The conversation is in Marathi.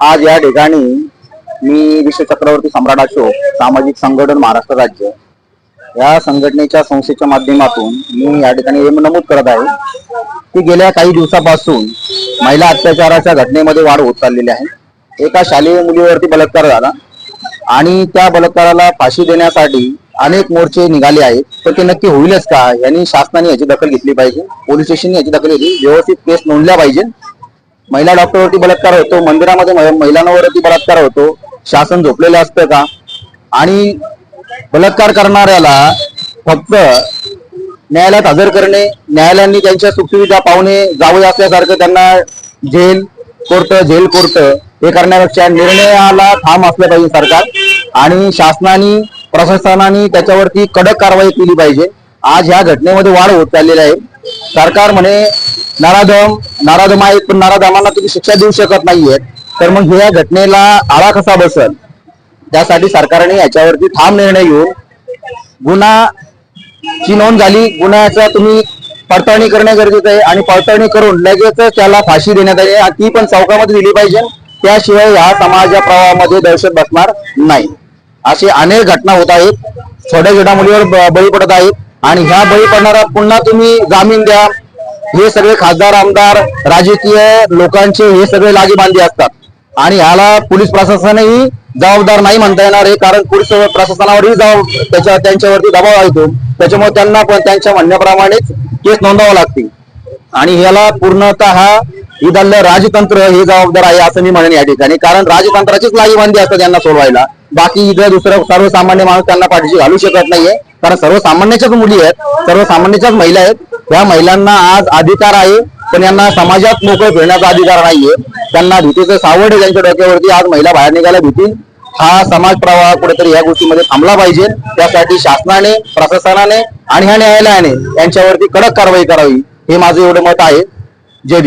आज या ठिकाणी मी विश्व चक्रवर्ती सम्राट अशोक सामाजिक संघटन महाराष्ट्र राज्य या संघटनेच्या संस्थेच्या माध्यमातून मी या ठिकाणी हे नमूद करत आहे की गेल्या काही दिवसापासून महिला अत्याचाराच्या घटनेमध्ये वाढ होत चाललेली आहे. एका शालेय मुलीवरती बलात्कार झाला आणि त्या बलात्काराला फाशी देण्यासाठी अनेक मोर्चे निघाले आहेत. तर ते नक्की होईलच का? यांनी शासनाने याची दखल घेतली पाहिजे पोलीस स्टेशनने याची दखल घेतली व्यवस्थित केस नोंदल्या पाहिजे महिला डॉक्टरवरती बलात्कार होतो मंदिरामध्ये महि- महिलांवरती बलात्कार होतो. शासन झोपलेलं असतं का? आणि बलात्कार करणाऱ्याला फक्त न्यायालयात हजर करणे न्यायालयांनी त्यांच्या सुखसुविधा पाहुणे जावं असल्यासारखं त्यांना जेल कोर्ट जेल कोर्ट हे करण्यापेक्षा निर्णयाला थांब असलं पाहिजे सरकार. आणि शासनाने प्रशासनाने त्याच्यावरती कडक कारवाई केली पाहिजे. आज ह्या घटनेमध्ये वाढ होत चाललेली आहे. सरकार म्हणे नाराधम नाराधम आहेत पण नाराधमांना तुम्ही शिक्षा देऊ शकत नाहीये तर मग ह्या घटनेला आळा कसा बसल? त्यासाठी सरकारने याच्यावरती ठाम निर्णय घेऊन गुन्हा ची नोंद झाली. गुन्ह्याचा तुम्ही पडताळणी करणे गरजेचं आहे आणि पडताळणी करून लगेच त्याला फाशी देण्यात आली आणि ती पण चौकामध्ये दिली पाहिजे. त्याशिवाय ह्या समाजा प्रवाहामध्ये दहशत बसणार नाही. अशी अनेक घटना होत आहेत. छोट्या छोट्या मुलीवर ब- बळी पडत आहेत. आणि ह्या बळी पडणारा पुन्हा तुम्ही जामीन द्या. हे सगळे खासदार आमदार राजकीय लोकांचे हे सगळे लागी बांधी असतात. आणि ह्याला पोलीस प्रशासनही जबाबदार नाही म्हणता येणार आहे कारण पोलीस प्रशासनावरही जबाब त्याच्या त्यांच्यावरती दबाव येतो त्याच्यामुळे त्यांना पण त्यांच्या म्हणण्याप्रमाणेच केस नोंदवावं लागते आणि ह्याला पूर्णतः इथलं राजतंत्र हे जबाबदार आहे असं मी म्हणेन या ठिकाणी. कारण राजतंत्राचीच लागेबांधी असतात त्यांना सोडवायला. बाकी इथं दुसरं सर्वसामान्य माणूस त्यांना पाठीशी घालू शकत नाहीये. कारण सर्वसामान्याच्याच मुली आहेत सर्वसामान्याच्याच महिला आहेत. या महिलांना आज अधिकार आहे पण यांना समाजात मोकळं फिरण्याचा अधिकार नाहीये. त्यांना भीतीचं सावड आहे त्यांच्या डोक्यावरती. आज महिला बाहेर निघायला भीती. हा समाज प्रवाह कुठेतरी या गोष्टीमध्ये थांबला पाहिजे. त्यासाठी शासनाने प्रशासनाने आणि ह्या न्यायालयाने यांच्यावरती कडक कारवाई करावी. हे माझं एवढं मत आहे. जय